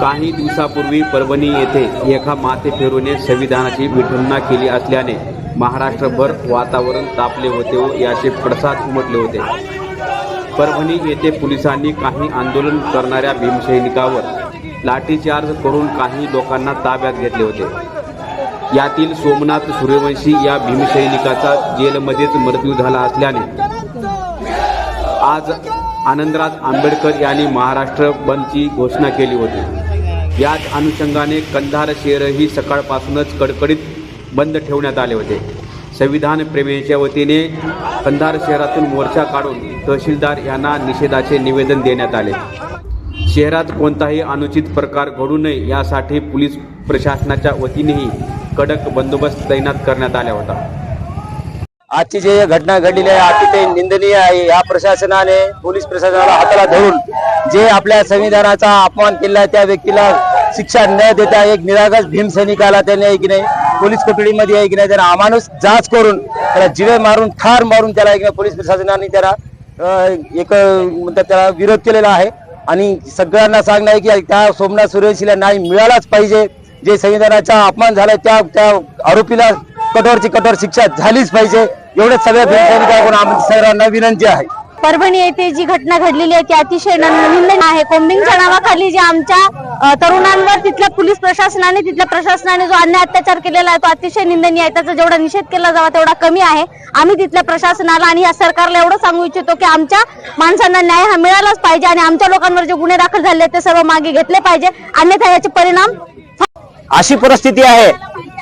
काही दिवसापूर्वी परभणी येथे एका माथे फेरूने संविधानाची विठंबना केली असल्याने महाराष्ट्रभर वातावरण तापले होते व याचे पडसाद उमटले होते. परभणी येथे पोलिसांनी काही आंदोलन करणाऱ्या भीमसैनिकावर लाठीचार्ज करून काही लोकांना ताब्यात घेतले होते. यातील सोमनाथ सूर्यवंशी या भीमसैनिकाचा जेलमध्येच मृत्यू झाला असल्याने आज आनंदराज आंबेडकर यांनी महाराष्ट्र बंदची घोषणा केली होती. याच अनुषंगाने कंधार शहरही सकाळपासूनच कडकडीत बंद ठेवण्यात आले होते. संविधान प्रेमीच्या वतीने कंधार शहरातून मोर्चा काढून तहसीलदार यांना निषेधाचे निवेदन देण्यात आले. शहरात कोणताही अनुचित प्रकार घडू नये यासाठी पोलीस प्रशासनाच्या वतीनेही कडक बंदोबस्त तैनात करण्यात आला होता. आजची जे घटना घडलेली आहे अतिशय निंदनीय आहे या प्रशासनाने पोलीस प्रशासनाला हाताला धरून जे आपल्या संविधानाचा अपमान केला आहे त्या व्यक्तीला शिक्षा न देता एक निरागस भीम सैनिकाला त्याने आहे की नाही पोलीस कोठडीमध्ये आहे की नाही त्याला अमानुष जाच करून त्याला जिवे मारून ठार मारून त्याला एक पोलीस प्रशासनाने त्याला एक म्हणतात त्याला विरोध केलेला आहे. आणि सगळ्यांना सांगणं आहे की त्या सोमनाथ सूर्यवंशीला न्याय मिळालाच पाहिजे. जे संविधानाचा अपमान झाला त्या त्या आरोपीला कठोरची कठोर शिक्षा झालीच पाहिजे. एवढंच सगळ्या भीमसैनिकांकडून आम्हाला सगळ्यांना विनंती आहे. परभणी येथे जी घटना घडलेली आहे ती अतिशय निंदनीय आहे. कोंबिंगच्या नावाखाली जे आमच्या तरुणांवर तिथल्या पोलीस प्रशासनाने तिथल्या प्रशासनाने जो अन्याय अत्याचार केलेला आहे तो अतिशय निंदनीय आहे. त्याचा जेवढा निषेध केला जावा तेवढा कमी आहे. आम्ही तिथल्या प्रशासनाला आणि या सरकारला एवढं सांगू इच्छितो की आमच्या माणसांना न्याय हा मिळालाच पाहिजे आणि आमच्या लोकांवर जे गुन्हे दाखल झाले ते सर्व मागे घेतले पाहिजे. अन्यथा याचे परिणाम अशी परिस्थिती आहे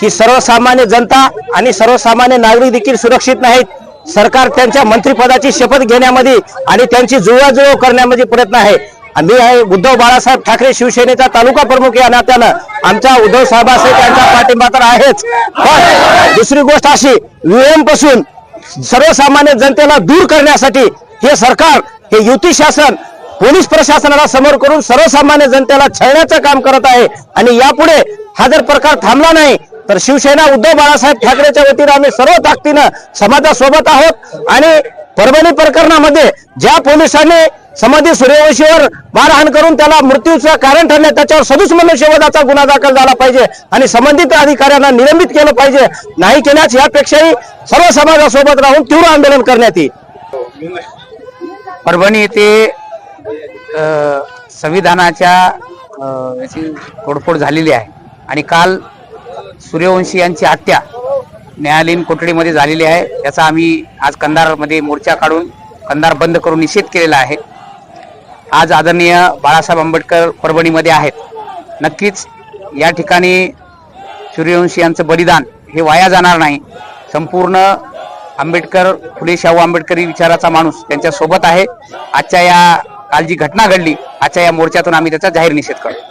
की सर्वसामान्य जनता आणि सर्वसामान्य नागरिक देखील सुरक्षित नाहीत. सरकार त्यांच्या मंत्रिपदाची शपथ घेण्यामध्ये आणि त्यांची जुळवाजुळव करण्यामध्ये प्रयत्न आहे. मी आहे उद्धव बाळासाहेब ठाकरे शिवसेनेचा तालुका प्रमुख या नात्यानं आमच्या उद्धव साहेबांचे त्यांचा पाठिंबा तर आहेच. पण दुसरी गोष्ट अशी विएमपासून सर्वसामान्य जनतेला दूर करण्यासाठी हे सरकार हे युती शासन पोलीस प्रशासनाला समोर करून सर्वसामान्य जनतेला छळण्याचं काम करत आहे. आणि यापुढे हा जर प्रकार थांबला नाही तर शिवसेना उद्धव बाळासाहेब ठाकरेच्या वतीनं आम्ही सर्व ताकदीनं समाजासोबत आहोत. आणि परभणी प्रकरणामध्ये ज्या पोलिसांनी समाधी सूर्यवंशीवर मारहाण करून त्याला मृत्यूचं कारण ठरले त्याच्यावर सदुस मनुष्यवधाचा गुन्हा दाखल झाला पाहिजे आणि संबंधित अधिकाऱ्यांना निलंबित केलं पाहिजे. नाही केल्यास यापेक्षाही सर्व समाजासोबत राहून तीव्र आंदोलन करण्यात येईल. परभणी येथे संविधानाच्या याची तोडफोड झालेली आहे. आणि काल सूर्यवंशी यांची हत्या न्यायालयीन कोठडीमध्ये झालेली आहे. याचा आम्ही आज कंधारमध्ये मोर्चा काढून कंधार बंद करून निषेध केलेला आहे. आज आदरणीय बाळासाहेब आंबेडकर परभणीमध्ये आहेत. नक्कीच या ठिकाणी सूर्यवंशी यांचं बलिदान हे वाया जाणार नाही. संपूर्ण आंबेडकर फुले शाहू आंबेडकरी विचाराचा माणूस त्यांच्यासोबत आहे. आजच्या या काल जी घटना घडली आजच्या या मोर्चातून आम्ही त्याचा जाहीर निषेध करतो.